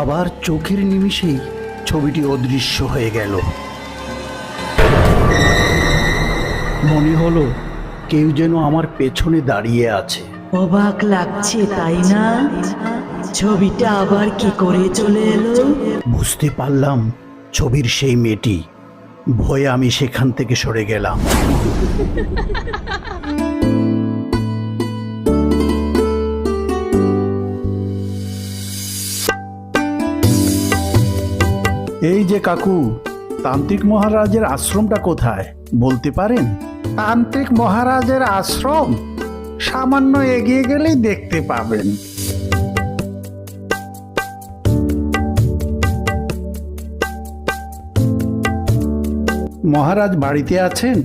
আবার চোখের নিমিষেই ছবিটি অদৃশ্য হয়ে গেল। মনে হলো কেউ যেন আমার পেছনে দাঁড়িয়ে আছে। অবাক লাগছে তাই না? ছবিটা আবার কি করে চলে এলো? বুঝতে পারলাম ছবির সেই মেয়েটি। ভয়ে আমি সেখান থেকে সরে গেলাম। এই যে কাকু তান্ত্রিক মহারাজের আশ্রমটা কোথায় বলতে পারেন? তান্ত্রিক মহারাজের আশ্রম? সামান্য এগিয়ে গেলেই দেখতে পাবেন। মহারাজ বাড়িতে আছেন?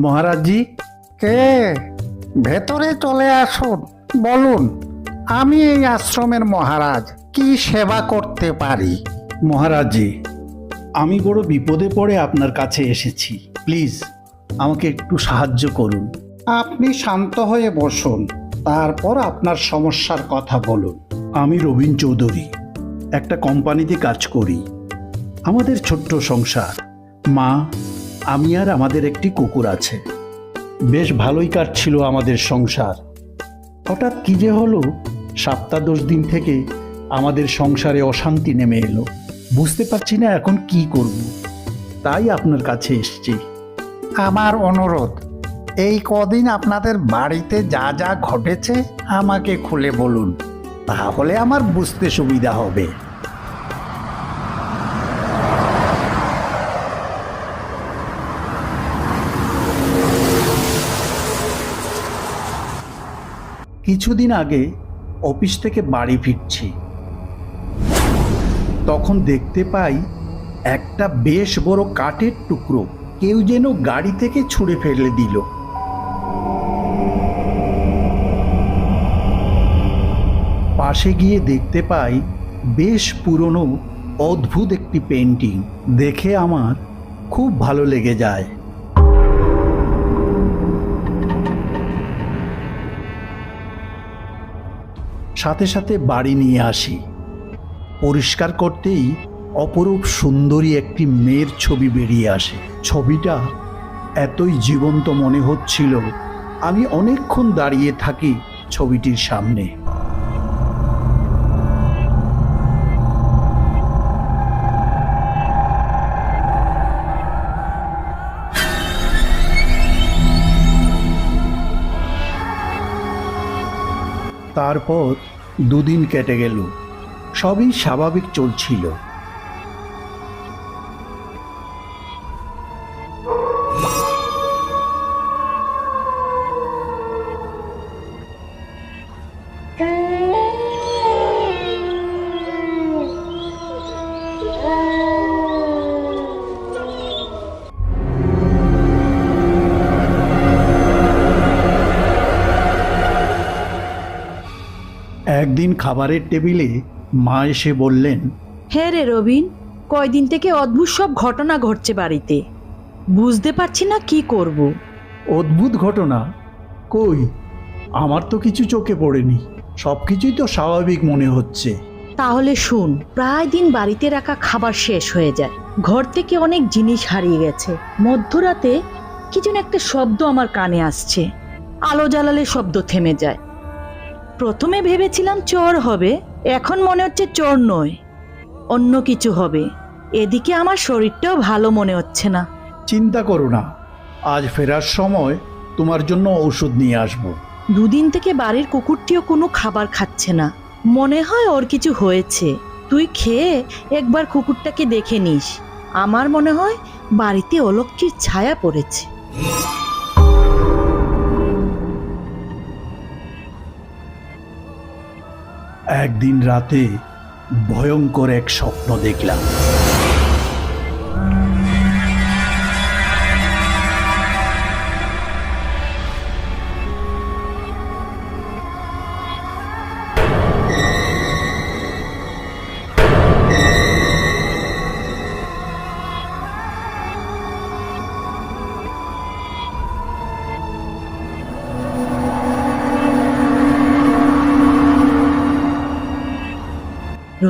মহারাজজি? কে? ভেতরে চলে আসুন বলুন আমি এই আশ্রমের মহারাজ কি সেবা করতে পারি? মহারাজজি আমি বড় বিপদে পড়ে আপনার কাছে এসেছি। প্লিজ আমাকে একটু সাহায্য করুন। আপনি শান্ত হয়ে বসুন তারপর আপনার সমস্যার কথা বলুন। আমি রবীন চৌধুরী একটা কোম্পানিতে কাজ করি। আমাদের ছোট্ট সংসার। মা আমি আর আমাদের একটি কুকুর আছে। বেশ ভালোই কাটছিল আমাদের সংসার। হঠাৎ কী যে হলো সপ্তাহ দশ দিন থেকে আমাদের সংসারে অশান্তি নেমে এলো। বুঝতে পারছি না এখন কি করব। তাই আপনার কাছে এসেছি। আমার অনুরোধ এই কদিন আপনাদের বাড়িতে যা যা ঘটেছে আমাকে খুলে বলুন। তাহলে আমার বুঝতে সুবিধা হবে। কিছুদিন আগে অফিস থেকে বাড়ি ফিরছি। তখন দেখতে পাই একটা বেশ বড় কাঠের টুকরো। কেউ যেন গাড়ি থেকে ছুঁড়ে ফেলে দিল। পাশে গিয়ে দেখতে পাই বেশ পুরনো, অদ্ভুত একটি পেন্টিং দেখে আমার খুব ভালো লেগে যায়। সাথে সাথে বাড়ি নিয়ে আসি। পরিষ্কার করতেই অপরূপ সুন্দরী একটি মেয়ের ছবি বেরিয়ে আসে। ছবিটা এতই জীবন্ত মনে হচ্ছিল, আমি অনেকক্ষণ দাঁড়িয়ে থাকি ছবিটির সামনে। তারপর দুদিন কেটে গেল। সবই স্বাভাবিক চলছিল। একদিন খাবারের টেবিলে মা এসে বললেন হ্যাঁ রে রবিন কয়দিন থেকে অদ্ভুত সব ঘটনা ঘটছে বাড়িতে। বুঝতে পারছি না কি করব। অদ্ভুত ঘটনা? কই? আমার তো কিছু চোখে পড়েনি। সব কিছুই তো স্বাভাবিক মনে হচ্ছে। তাহলে শুন প্রায় দিন বাড়িতে রাখা খাবার শেষ হয়ে যায়। ঘর থেকে অনেক জিনিস হারিয়ে গেছে। মধ্যরাতে কি যেন একটা শব্দ আমার কানে আসছে। আলো জ্বালালে শব্দ থেমে যায়। প্রথমে ভেবেছিলাম চোর হবে এখন মনে হচ্ছে চোর নয় অন্য কিছু হবে। এদিকে আমার শরীরটাও ভালো মনে হচ্ছে না। চিন্তা করো না। আজ ফেরার সময় তোমার জন্য ঔষধ নিয়ে আসব। দুদিন থেকে বাড়ির কুকুরটিও কোনো খাবার খাচ্ছে না। মনে হয় ওর কিছু হয়েছে। তুই খেয়ে একবার কুকুরটাকে দেখে নিস। আমার মনে হয় বাড়িতে অলক্ষীর ছায়া পড়েছে। একদিন রাতে ভয়ঙ্কর এক স্বপ্ন দেখলাম।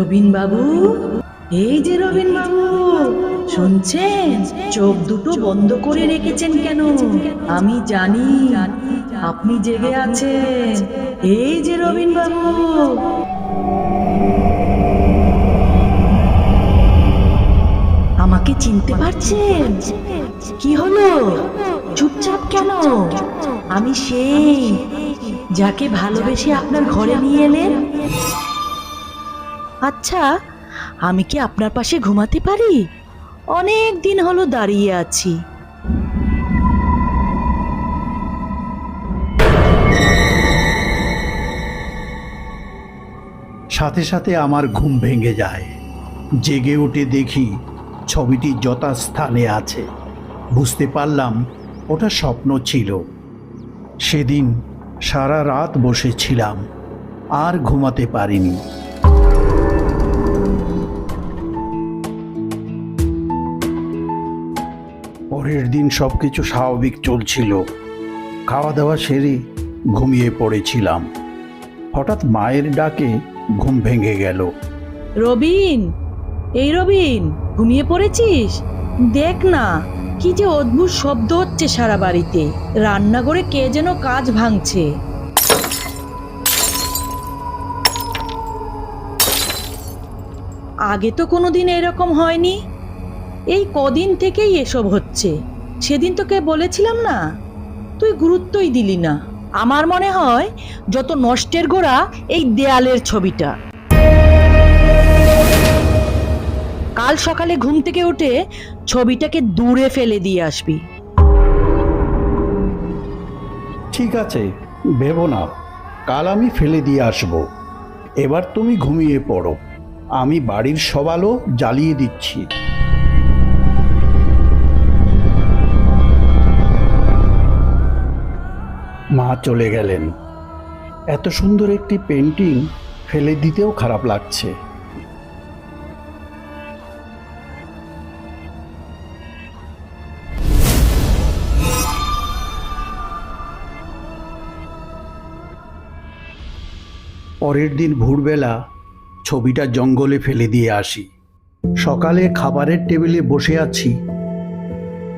রবিন বাবু এই যে রবিন বাবু শুনছেন? চোখ দুটো বন্ধ করে রেখেছেন কেন? আমি জানি, আপনি জেগে আছেন। এই যে রবিন বাবু আমাকে চিনতে পারছেন? কি হলো? চুপচাপ কেন? আমি সেই যাকে ভালোবেসে আপনার ঘরে নিয়ে এলেন। আচ্ছা আমি কি আপনার পাশে ঘুমাতে পারি? অনেক দিন হলো দাঁড়িয়ে আছি। সাথে সাথে আমার ঘুম ভেঙে যায়। জেগে উঠে দেখি ছবিটি যথাস্থানে আছে। বুঝতে পারলাম ওটা স্বপ্ন ছিল। সেদিন সারা রাত বসেছিলাম, আর ঘুমাতে পারিনি। পরের দিন সব কিছু স্বাভাবিক চলছিল। খাওয়া দাওয়া সেরে ঘুমিয়ে পড়েছিলাম। হঠাৎ মায়ের ডাকে ঘুম ভেঙে গেল। রবিন, এই রবিন, ঘুমিয়ে পড়েছিস? দেখ না, কি যে অদ্ভুত শব্দ হচ্ছে সারা বাড়িতে। রান্নাঘরে কে যেন কাজ ভাঙছে। আগে তো কোনোদিন এরকম হয়নি। এই কদিন থেকেই এসব হচ্ছে। সেদিন তোকে বলেছিলাম না? তুই গুরুত্বই দিলি না। আমার মনে হয় যত নষ্টের গোড়া, এই দেয়ালের ছবিটা। কাল সকালে ঘুম থেকে উঠে ছবিটাকে দূরে ফেলে দিয়ে আসবি। ঠিক আছে, ভেবো না। কাল আমি ফেলে দিয়ে আসব। এবার তুমি ঘুমিয়ে পড়ো। আমি বাড়ির সব আলো জ্বালিয়ে দিচ্ছি। মা চলে গেলেন। এত সুন্দর একটি পেন্টিং ফেলে দিতেও খারাপ লাগছে। পরের দিন ভোরবেলা ছবিটা জঙ্গলে ফেলে দিয়ে আসি। সকালে খাবারের টেবিলে বসে আছি।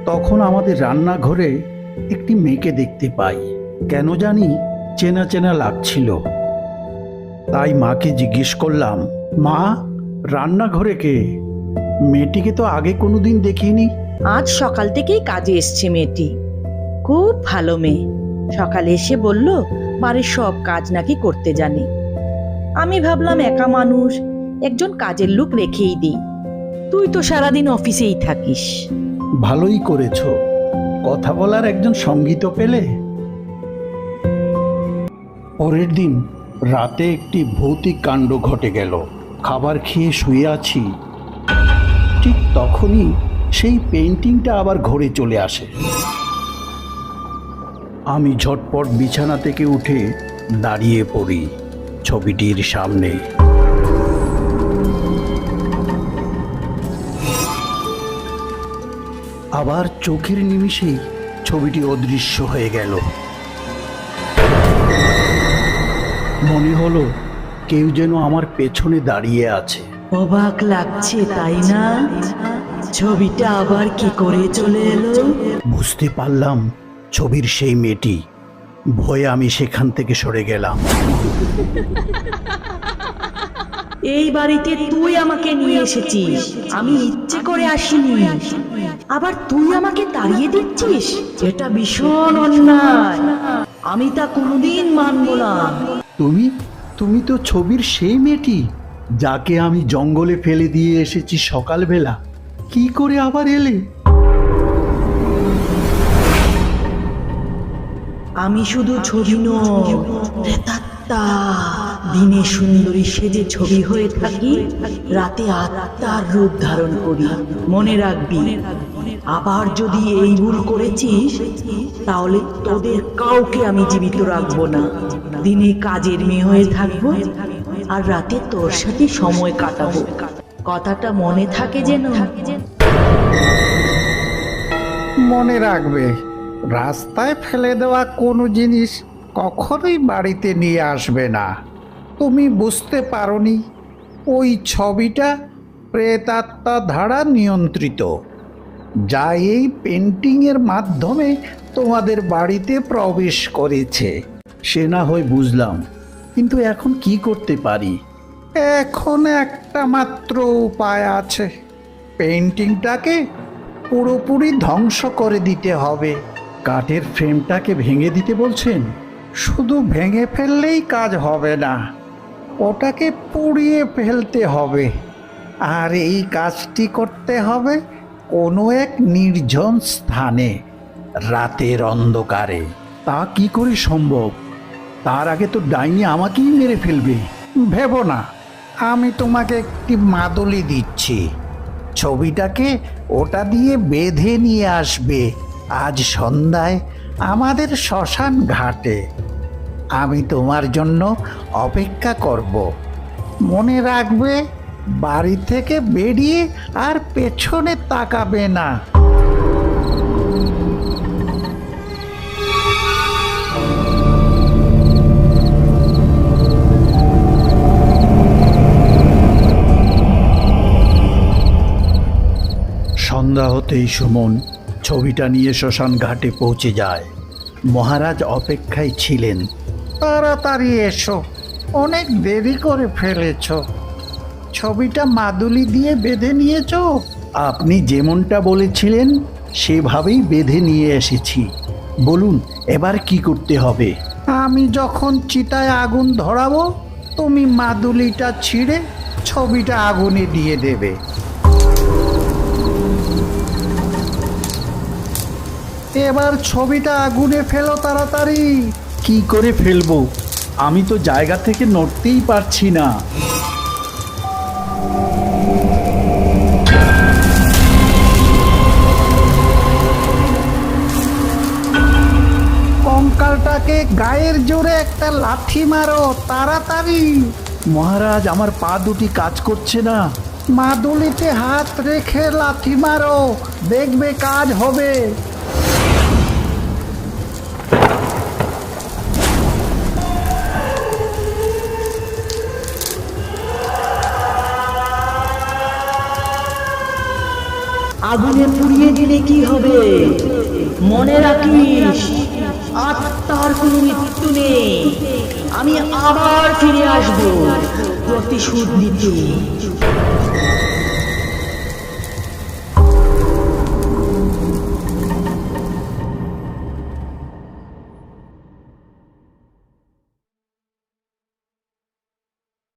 তখন আমাদের রান্নাঘরে একটি মেয়েকে দেখতে পাই। কেন জানি চেনা চেনা লাগছিল তাই মাকে জিজ্ঞেস করলাম মা রান্নাঘরে কে? মেয়েটিকে তো আগে কোনোদিন দেখিনি। আজ সকাল থেকেই কাজে এসছে মেয়েটি। খুব ভালো মেয়ে। সকালে এসে বলল বাড়ির সব কাজ নাকি করতে জানে। আমি ভাবলাম একা মানুষ একজন কাজের লোক রেখেই দিই। তুই তো সারাদিন অফিসেই থাকিস। ভালোই করেছ। কথা বলার একজন সংগীত পেলে। পরের দিন রাতে একটি ভৌতিক কাণ্ড ঘটে গেল। খাবার খেয়ে শুয়ে আছি। ঠিক তখনই সেই পেন্টিংটা আবার ঘরে চলে আসে। আমি ঝটপট বিছানা থেকে উঠে দাঁড়িয়ে পড়ি ছবিটির সামনে। আবার চোখের নিমিষেই ছবিটি অদৃশ্য হয়ে গেল। মনে হলো কেউ যেন আমার পেছনে দাঁড়িয়ে আছে। অবাক লাগছে তাই না? ছবিটা আবার কি করে চলে এলো? বুঝতে পারলাম ছবির সেই মেয়েটি। ভয়ে আমি সেখান থেকে সরে গেলাম। এই বাড়িতে তুই আমাকে নিয়ে এসেছিস। আমি ইচ্ছে করে আসিনি। আবার তুই আমাকে তাড়িয়ে দিচ্ছিস? এটা ভীষণ অন্যায়। আমি তা কোনোদিন মানব না। তুমি? তুমি তো ছবির সেই মেয়েটি যাকে আমি জঙ্গলে ফেলে দিয়ে এসেছি সকালবেলা। কি করে আবার এলে? আমি শুধু ছবি নই দিনে সুন্দরী সেজে ছবি হয়ে থাকি রাতে আত্মার রূপ ধারণ করি। মনে রাখবি আবার যদি এই ভুল করেছিস, তাহলে তোদের কাউকে আমি জীবিত রাখব না। দিনে কাজের মেয়ে হয়ে থাকব আর রাতে তোর সাথে সময় কাটাবো। কথাটা মনে থাকে যেন? মনে রাখবে, রাস্তায় ফেলে দেওয়া কোনো জিনিস কখনোই বাড়িতে নিয়ে আসবে না। তুমি বুঝতে পারোনি, ওই ছবিটা প্রেতাত্মা ধারা নিয়ন্ত্রিত। যা এই পেন্টিংয়ের মাধ্যমে তোমাদের বাড়িতে প্রবেশ করেছে। সে না হয় বুঝলাম, কিন্তু এখন কি করতে পারি? এখন একটা মাত্র উপায় আছে। পেন্টিংটাকে পুরোপুরি ধ্বংস করে দিতে হবে। কাঠের ফ্রেমটাকে ভেঙে দিতে বলছেন। শুধু ভেঙে ফেললেই কাজ হবে না, ওটাকে পুড়িয়ে ফেলতে হবে। আর এই কাজটি করতে হবে কোনো এক নির্জন স্থানে রাতের অন্ধকারে। তা কি করে সম্ভব? তার আগে তো ডাইনি আমাকেই মেরে ফেলবে। ভেবো না, আমি তোমাকে একটি মাদলি দিচ্ছি। ছবিটাকে ওটা দিয়ে বেঁধে নিয়ে আসবে আজ সন্ধ্যায় আমাদের শ্মশান ঘাটে। আমি তোমার জন্য অপেক্ষা করব। মনে রাখবে বাড়ি থেকে বেরিয়ে আর পেছনে তাকাবে না। সন্ধ্যা হতেই সুমন ছবিটা নিয়ে শ্মশান ঘাটে পৌঁছে যায়। মহারাজ অপেক্ষায় ছিলেন। তাড়াতাড়ি এসো, অনেক দেরি করে ফেলেছ। ছবিটা মাদুলি দিয়ে বেঁধে নিয়েছ? আপনি যেমনটা বলেছিলেন, সেভাবেই বেঁধে নিয়ে এসেছি। বলুন, এবার কি করতে হবে? আমি যখন চিতায় আগুন ধরাবো, তুমি মাদুলিটা ছিঁড়ে ছবিটা আগুনে দিয়ে দেবে। এবার ছবিটা আগুনে ফেলো তাড়াতাড়ি। কি করে ফেলব? আমি তো জায়গা থেকে নড়তেই পারছি না। কঙ্কালটাকে গায়ের জোরে একটা লাথি মারো, তাড়াতাড়ি। মহারাজ, আমার পা দুটি কাজ করছে না। মাদুলিতে হাত রেখে লাথি মারো, দেখবে কাজ হবে। আগুনে পুড়িয়ে দিলে কি হবে? মনে রাখিস? আত্মার কোনো মৃত্যু নেই। আমি আবার ফিরে আসব প্রতিশোধ নিতে।